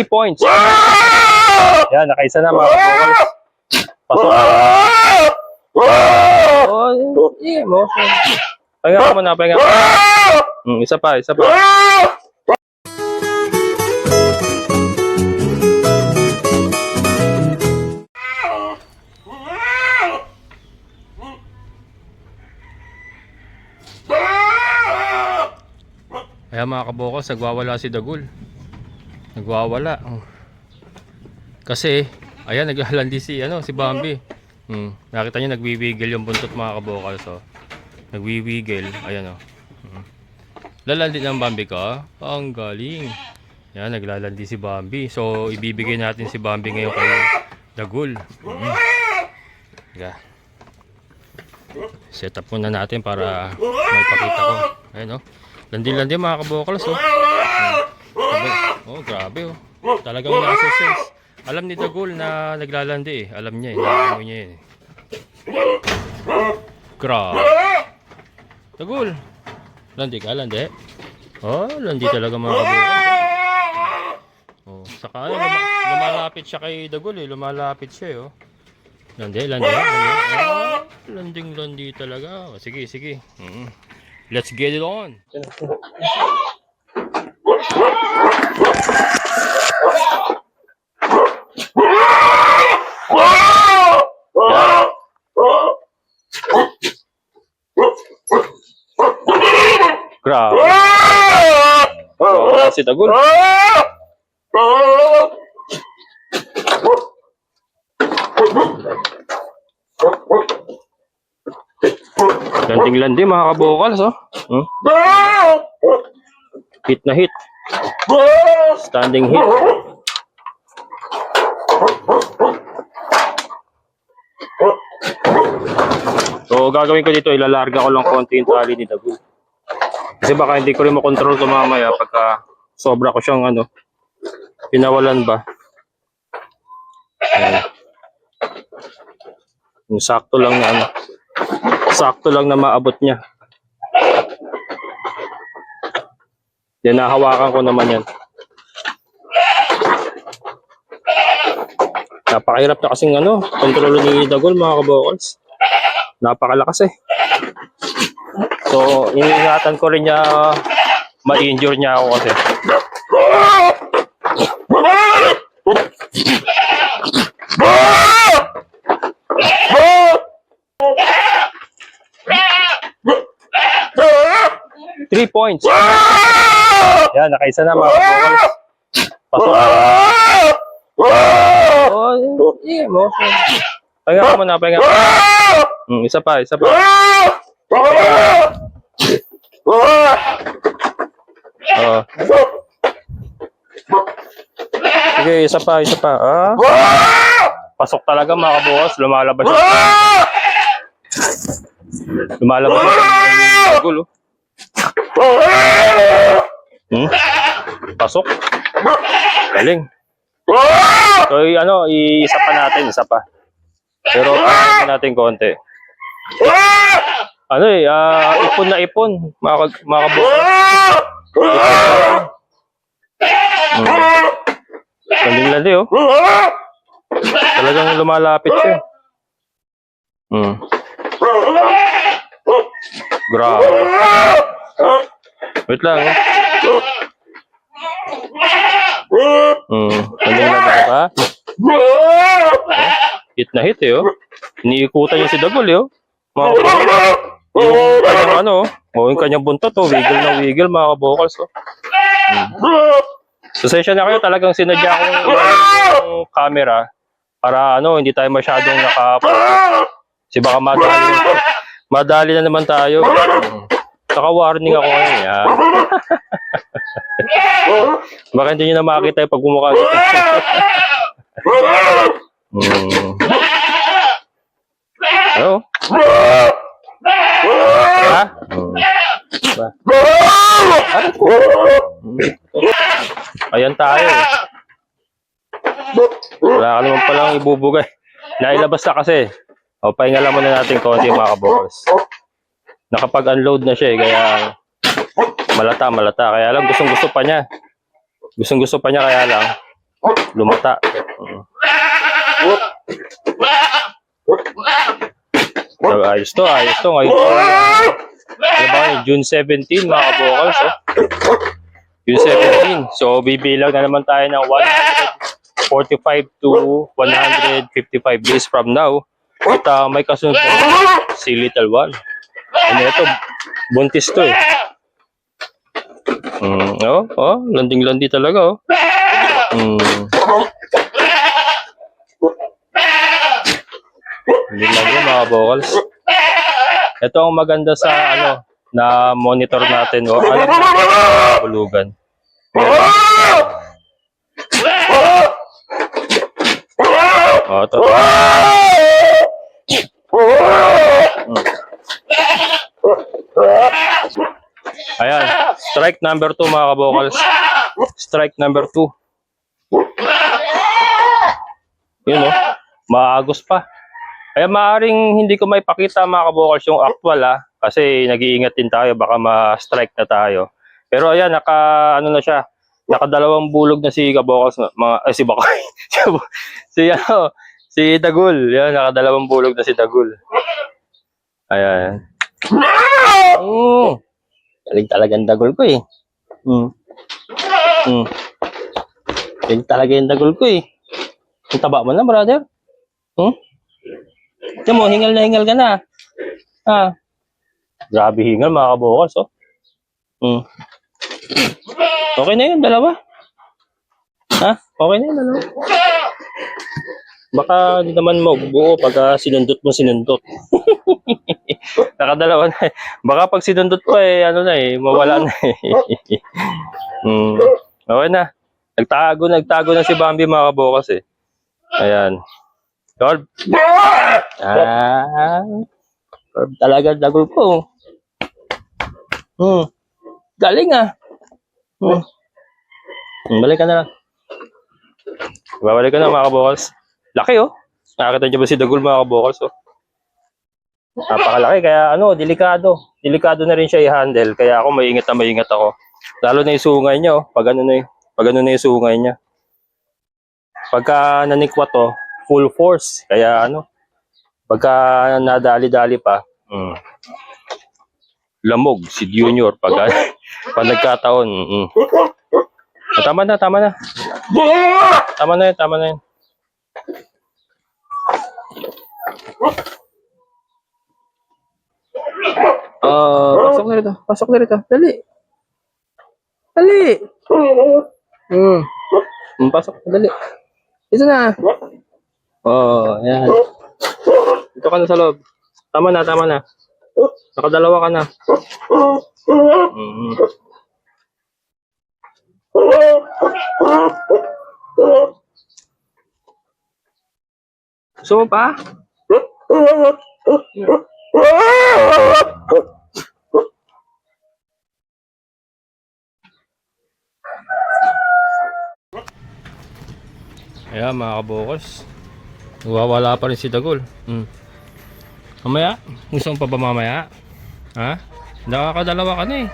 Three points. Yan, nakaisa na mga kabukals. Pasok. Oh, yeah, mo. Pahinga ka muna, pahinga ka. Hmm, isa pa, isa pa. Kaya mga kabukals, nagwawala si Dagul. Nagwawala. Oh. Kasi, ayan, naglalandi si, ano, si Bambi. Hmm. Nakita niyo nagwiwigil yung buntot mga kabukals. So, nagwiwigil. Ayan, oh. Hmm. Lalandi ng Bambi ka? Ang galing. Yan, naglalandi si Bambi. So, ibibigay natin si Bambi ngayon kay Dagul. Hmm. Yeah. Set up muna natin para may pakita ko. Ayan, oh. Landi-landi mga kabukals, oh. Hmm. Oh, grabe, oh. Talagang nasa sense. Alam ni Dagul na naglalandi eh. Alam niya eh. Naamoy niya yun eh. Grabe. Dagul. Landi ka, landi. Oh, landi talaga mga kabukals. Oh, saka ano, luma- lumalapit siya kay Dagul eh. Lumalapit siya eh, oh. Landi, landi, landi. Oh, landing landi talaga. Oh, sige, sige. Mm. Let's get it on. Grabe. Oh, si Dagul. Landing-landi mga kabukals, oh. Hmm? Hit na hit. Standing hit. So, gagawin ko dito, ilalarga ko lang konti yung tali ni Dagul. Kasi baka hindi ko rin makontrol ito mamaya pagka sobra ko siyang ano, pinawalan ba. Ayan. Yung sakto lang na ano, sakto lang na maabot niya. Yan, nahawakan ko naman yan. Napakahirap na kasing ano, kontrolo ni Dagol mga kabokals. Napakalakas eh. So, iniingatan ko rin niya ma-injure niya ako kasi. Three points. Yan, nakaisa na mga. Pasok. Oh, yeah, mo. Pahinga ka muna, pahinga. Hmm, isa pa, isa pa. Oh. Sige, isa pa, isa pa. Ah. Pasok talaga mga kabukas. Lumalabas siya. Lumalabas siya. Ang gulo. Hmm? Pasok. Galing. So, ano, isa pa natin, isa pa. Pero, ano natin konti. Ano eh, ah, ipon na ipon, mga, mga kabukas. Hmm. Landing-landi, oh. Talagang lumalapit siya. Hmm. Grabe. Wait lang, oh. Hmm. Landing-landi ka pa. Hit na hit, eh, oh. Iniikutan niya si Dagol, eh, oh. Mga. Yung kanyang ano, oh, yung kanyang buntot, oh. Wiggle na wiggle, mga kabokals, oh. Hmm. Pasensya na kayo, talagang sinadya ko yung camera para ano, hindi tayo masyadong naka Kasi baka madali, madali na naman tayo. Naka-warning ako ngayon, yan. baka hindi nyo na makita yung pagmumukha dito. hmm. Hello? Ha? Hmm. Ba? Ayan tayo. Wala ka naman palang ibubugay. Nailabas na kasi. O, pahinga lang muna natin konti mga kabokals. Nakapag-unload na siya eh, kaya malata, malata. Kaya lang, gustong gusto pa niya. Gustong gusto pa niya, kaya lang, lumata. Mm. So, ayos to, ayos to. Ngayon to. Ano ba? June 17, mga kabokals. Oh. June 17. So, bibilang na naman tayo ng 145 to 155 days from now. At ah, may kasunod na si Little One. Ano ito? Buntis to eh. Mm, oh, oh, landing-landi talaga oh. Mm. Lang yun mga vocals. Ito ang maganda sa ano na monitor natin o alam natin bulugan. Oh, ito. Ayan, strike number 2 mga kabokals. Strike number 2. Yun oh, maagos pa. Kaya maaring hindi ko may pakita mga kabokals yung actual ah, kasi nag-iingat din tayo, baka ma-strike na tayo. Pero ayan, naka, ano na siya, nakadalawang bulog na si kabokals, mga, eh, si Bakoy. si, ano, si Dagul. Yan, nakadalawang bulog na si Dagul. Ayan. Mm. Galing talaga yung dagol ko eh. Mm. Mm. Galing talaga yung dagol ko eh. Ang taba mo na, brother. Hmm? Tiyan mo, hingal na hingal ka na. Ha? Grabe hingal, mga oh. Hmm. Okay na yun, dalawa. Ha? Okay na yun, dalawa. Baka di naman mabuo pag sinundot mo sinundot. Nakadalawa na eh. Baka pag sinundot pa eh, ano na eh, mawala na eh. hmm. Okay na. Nagtago, nagtago na si Bambi mga kabokas eh. Ayan. Lord. Ah. Lord, talaga dagol ko. Hmm. Galing ah. Hmm. Balik ka na lang. Babalik ka na mga kabokas. Laki oh. Nakakita niyo ba si Dagul mga kabokals oh? Napakalaki kaya ano, delikado. Delikado na rin siya i-handle kaya ako maingat na maingat ako. Lalo na yung sungay niya oh. Pag ano na, y- pag ano na yung sungay niya. Pagka nanikwa to, full force. Kaya ano, pagka nadali-dali pa, mm, lamog si Junior pag, pag nagkataon. Mm. Ah, Tama na, tama na. Tama na yun, tama na yun. Ah, pasok na rito. Pasok na rito. Dali. Dali. Hmm. Hmm, pasok. Dali. Dito na. Oh, yan. Dito ka na sa loob. Tama na, tama na. Nakadalawa ka na. Mm. Gusto pa? Ayan mga kabokos. Nawawala pa rin si Dagol. Hmm. Mamaya? Gusto mo pa ba mamaya? Ha? Nakakadalawa ka na eh.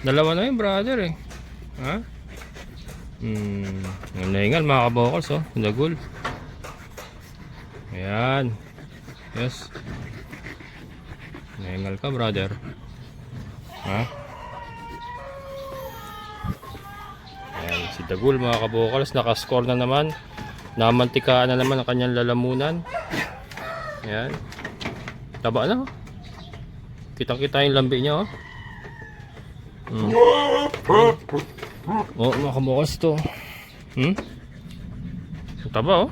Dalawa na yun brother eh. Ha? Hmm. Ang nahingal mga kabokos oh. Dagol. Ayan. Yes. Nahingal ka brother. Ha? Ayan, si Dagul mga kabokals, nakascore na naman. Namantikaan na naman ang kanyang lalamunan. Ayan. Taba na. oh. Kitang-kita yung lambi niya. Oh. Hmm. Oh, mga kabokals to. Hmm? Taba oh.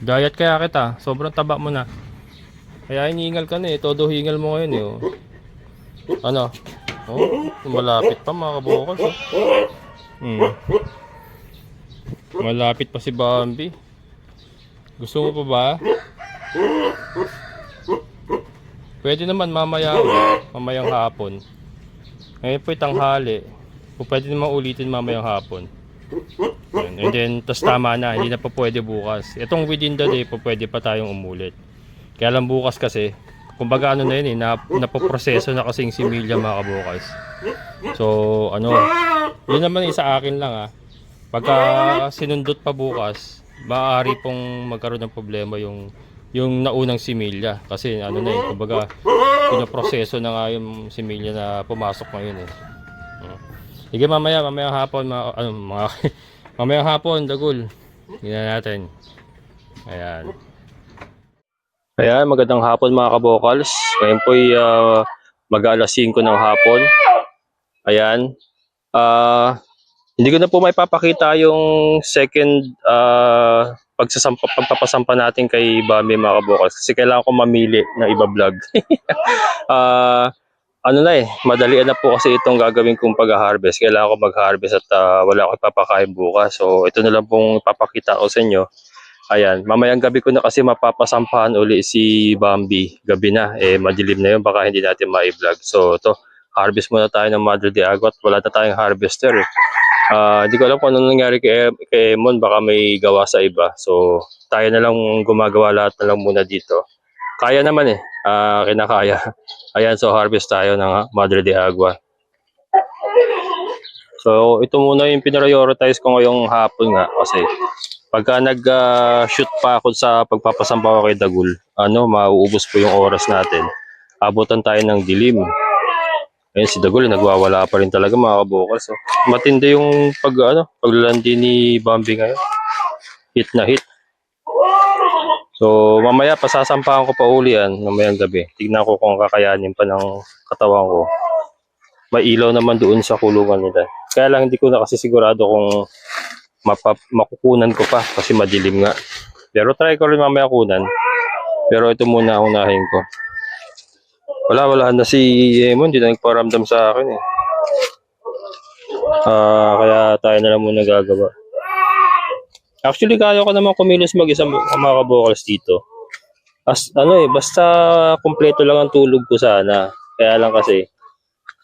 Diet kaya kita. Sobrang taba mo na. Kaya iniingal ka na eh. Todo hingal mo ngayon eh. Oh. Ano? Oh, malapit pa mga kabukos. Oh. Hmm. Malapit pa si Bambi. Gusto mo pa ba? Pwede naman mamaya, mamayang hapon. Ngayon po tanghali. Kung pwede naman ulitin mamayang hapon. And then, tas tama na, hindi na pa pwede bukas. Itong within the day, pwede pa tayong umulit. Kaya lang bukas kasi, kumbaga ano na yun eh, na, napoproseso na kasing si Milya mga kabukas. So, ano, Yun naman yung sa akin lang ah. Pagka sinundot pa bukas, maaari pong magkaroon ng problema yung yung naunang similya. Kasi ano na eh, kumbaga, pinoproseso na nga yung similya na pumasok ngayon eh. Mm. Sige mamaya, mamaya hapon, mga, ano, mga, mamaya hapon, dagul. Tingnan natin. Ayan. Ayan, magandang hapon mga kabokals. Ngayon po ay uh, mag-alas 5 ng hapon. Ayan. Ah, hindi ko na po may papakita yung second ah, pagsasampa, pagpapasampa natin kay Bami mga kabokals kasi kailangan ko mamili ng iba vlog. Ah, ano na eh, madalian na po kasi itong gagawin kong pag-harvest. Kailangan ko mag-harvest at ah, wala akong ipapakain bukas. So ito na lang pong ipapakita ko sa inyo. Ayan, mamayang gabi ko na kasi mapapasampahan uli si Bambi. Gabi na, eh madilim na yun, baka hindi natin ma-vlog. So ito, harvest muna tayo ng Madre de Agua at wala na tayong harvester eh. Ah, hindi ko alam kung ano nangyari kay, kay Mon, baka may gawa sa iba. So tayo na lang gumagawa lahat na lang muna dito. Kaya naman eh, Ah, kinakaya. Ayan, so harvest tayo ng Madre de Agua. So ito muna yung pinprioritize ko ngayong hapon nga kasi pagka nag-shoot pa ako sa pagpapasampa ko kay Dagul, ano, mauubos po yung oras natin. Abutan tayo ng dilim. Ayun, si Dagul, nagwawala pa rin talaga mga kabukal. So, matindi yung pag, ano, paglalandi ni Bambi ngayon. Hit na hit. So, mamaya pasasampahan ko pa uli yan, mamayang gabi. Tignan ko kung kakayanin pa ng katawan ko. May ilaw naman doon sa kulungan nila. Kaya lang hindi ko na kasi sigurado kung mapap makukunan ko pa kasi madilim nga. Pero try ko rin mamaya kunan. Pero ito muna unahin ko. Wala, wala na si Emon. Hindi na nagparamdam sa akin eh. Ah, kaya tayo na lang muna gagawa. Actually, kaya ko naman kumilos mag-isa mga kabokals dito. As, ano eh, basta kumpleto lang ang tulog ko sana. Kaya lang kasi,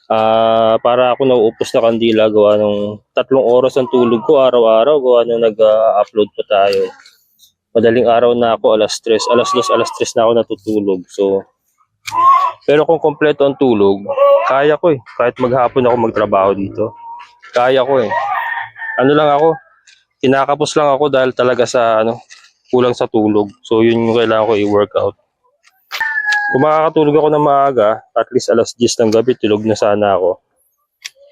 ah para ako nauupos na kandila gawa ng tatlong oras ang tulog ko araw-araw gawa nung nag-upload pa tayo. Madaling araw na ako, alas 3, alas 2, alas 3 na ako natutulog. So, pero kung kompleto ang tulog, kaya ko eh. Kahit maghapon ako magtrabaho dito. Kaya ko eh. Ano lang ako, kinakapos lang ako dahil talaga sa ano, kulang sa tulog. So yun yung kailangan ko i-workout. Kung makakatulog ako ng maaga, at least alas 10 ng gabi, tulog na sana ako.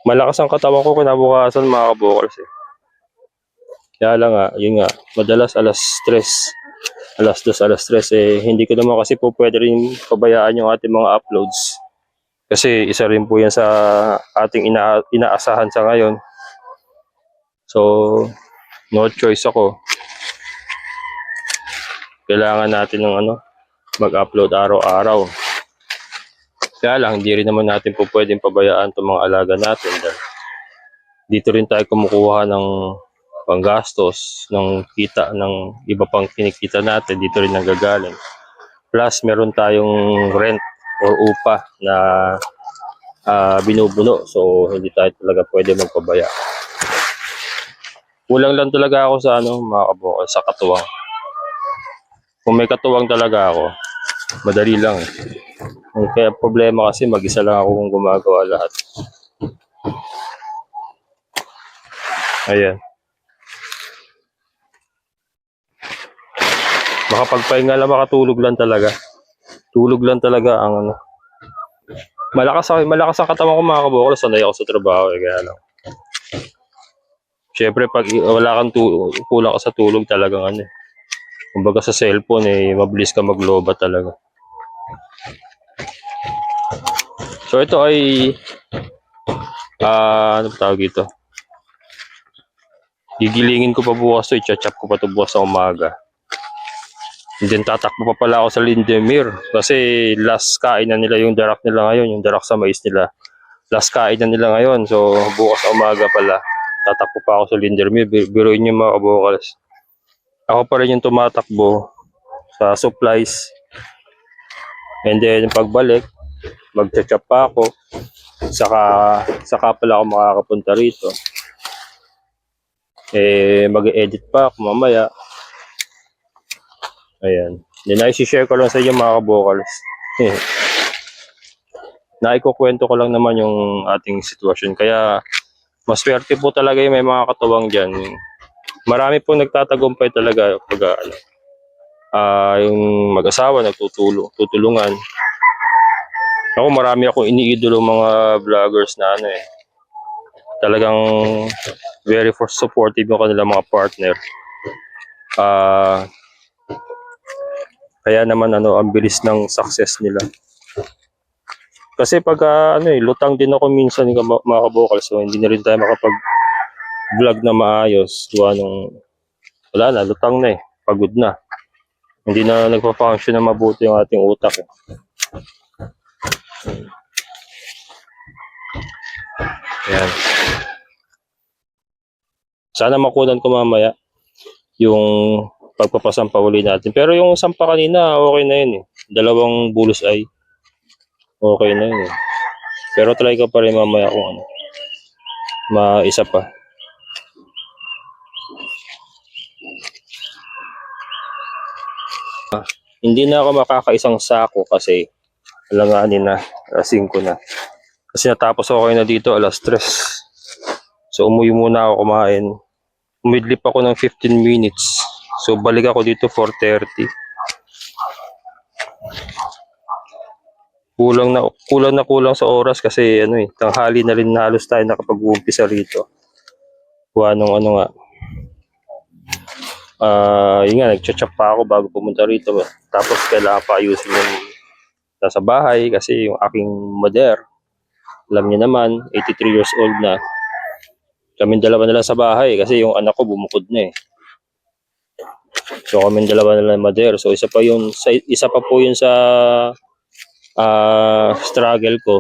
Malakas ang katawan ko kinabukasan mga kabokals eh. Kaya lang nga, yun nga, madalas alas 3, alas 2, alas 3 eh, hindi ko naman kasi po pwede rin pabayaan yung ating mga uploads. Kasi isa rin po yan sa ating ina inaasahan sa ngayon. So, no choice ako. Kailangan natin ng ano, mag-upload araw-araw. Kaya lang, hindi rin naman natin po pwedeng pabayaan itong mga alaga natin. Dito rin tayo kumukuha ng panggastos, ng kita, ng iba pang kinikita natin. Dito rin nanggagaling. Plus, meron tayong rent or upa na ah, binubuno. So, hindi tayo talaga pwede magpabaya. Kulang lang talaga ako sa ano, mga sa katuwang. Kung may katuwang talaga ako, madali lang eh. Kaya problema kasi mag-isa lang ako kung gumagawa lahat. Ayan. Makapagpahinga lang, makatulog lang talaga. Tulog lang talaga ang ano. Malakas ako, malakas ang katawan ko mga kabukal, sanay ako sa trabaho eh, kaya lang. Siyempre, pag wala kang tu- kulang ka sa tulog talagang ano eh. Kumbaga sa cellphone eh, mabilis ka magloba talaga. So ito ay ah ano tawag dito? Gigilingin ko pa bukas to, i-chop ko pa to bukas sa umaga. And then tatakbo pa pala ako sa Lindemir kasi last kain na nila yung darak nila ngayon, yung darak sa mais nila. Last kain na nila ngayon, so bukas umaga pala. Tatakbo pa ako sa Lindermill. Bir- Biruin niyo mga kabukals. Ako pa rin yung tumatakbo sa supplies. And then pagbalik, magcha-chop pa ako. Saka, saka pala ako makakapunta rito. Eh, mag-edit pa ako mamaya. Ayan. Then, share ko lang sa inyo mga kabokals. Naikukwento ko lang naman yung ating sitwasyon. Kaya, Maswerte po talaga yung may mga katuwang dyan. Marami po nagtatagumpay talaga pag ah, ano, ah, yung mag-asawa nagtutulong, tutulungan. Ako marami akong iniidolo mga vloggers na ano eh. Talagang very for supportive yung kanilang mga partner. Ah kaya naman ano, ang bilis ng success nila. Kasi pag ah, ano eh, lutang din ako minsan ng mga kabokal so hindi na rin tayo makapag vlog na maayos. Gawa nung wala na, lutang na eh. Pagod na. Hindi na nagpa-function na mabuti yung ating utak. Eh. Ayan. Sana makunan ko mamaya yung pagpapasampa uli natin. Pero yung sampa kanina, okay na yun eh. Dalawang bulos ay okay na yun eh. Pero try ko pa rin mamaya kung ano. Maisa pa. Ah, Hindi na ako makakaisang sako kasi alanganin na, alas 5 na. Kasi natapos ako kayo na dito alas 3. So umuwi muna ako kumain. Umidlip ako ng 15 minutes. So balik ako dito 4.30. Kulang na kulang na kulang sa oras kasi ano eh, tanghali na rin na halos tayo nakapag-uumpisa rito. Kuha nung ano nga. Ah, yun nga, nagchat-chat pa ako bago pumunta rito. Tapos kailangan pa ayusin yung nasa bahay kasi yung aking mother, alam niya naman, 83 years old na. Kaming dalawa na lang sa bahay kasi yung anak ko bumukod na eh. So kaming dalawa na lang mother. So isa pa yun, sa, isa pa po yun sa ah struggle ko.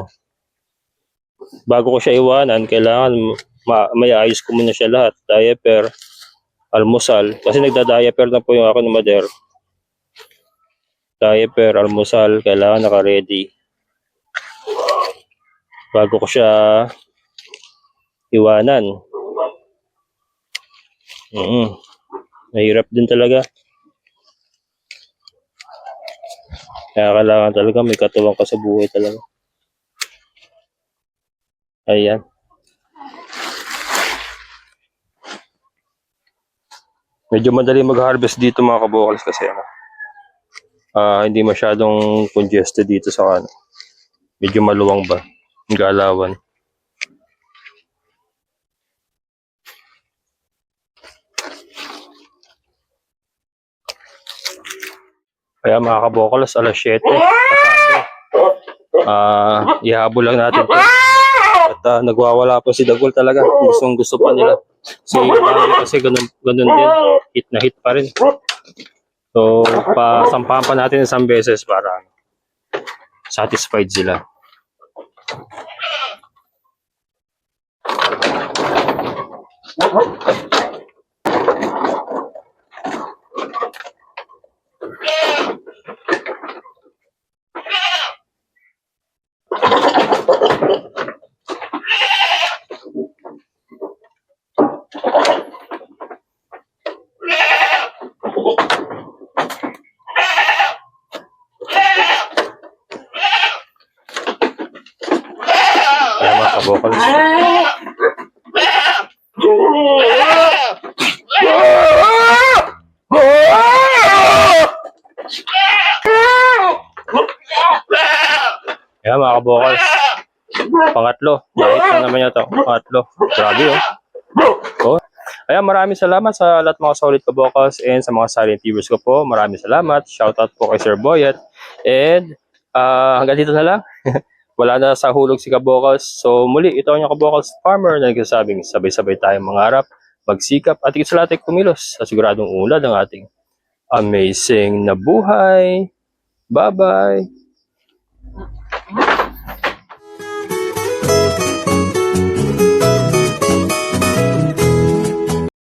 Bago ko siya iwanan, kailangan ma- may ayos ko muna siya lahat. Diaper, almusal. Kasi nagda-diaper na po yung ako ng mother. Diaper, almusal, kailangan naka-ready. Bago ko siya iwanan. Mm Mahirap din talaga. Kaya kailangan talaga may katuwang ka sa buhay talaga. Ayan. Medyo madali mag-harvest dito mga kabokals kasi ano. ah hindi masyadong congested dito sa ano. Medyo maluwang ba? Galawan. Kaya mga kabokalas, alas 7. Pasado. Ah, ihabol lang natin. to. At ah, nagwawala pa si Dagol talaga. Gustong gusto pa nila. Si Manny kasi ganun, ganun din. Hit na hit pa rin. So, pasampahan pa natin isang beses para satisfied sila. Kaya mga kabokalas. Kaya mga. Pangatlo. Kahit na naman yata. Pangatlo. Grabe oh. Oh. Kaya maraming salamat sa lahat mga solid kabokals and sa mga silent viewers ko po. Maraming salamat. Shoutout po kay Sir Boyet. And ah hanggang dito na lang. Wala na sa hulog si Kabokals. So muli, ito ang inyong Kabokals Farmer na nagsasabing sabay-sabay tayong mangarap, magsikap at higit sa lahat kumilos sa siguradong ulad ng ating amazing na buhay. Bye-bye!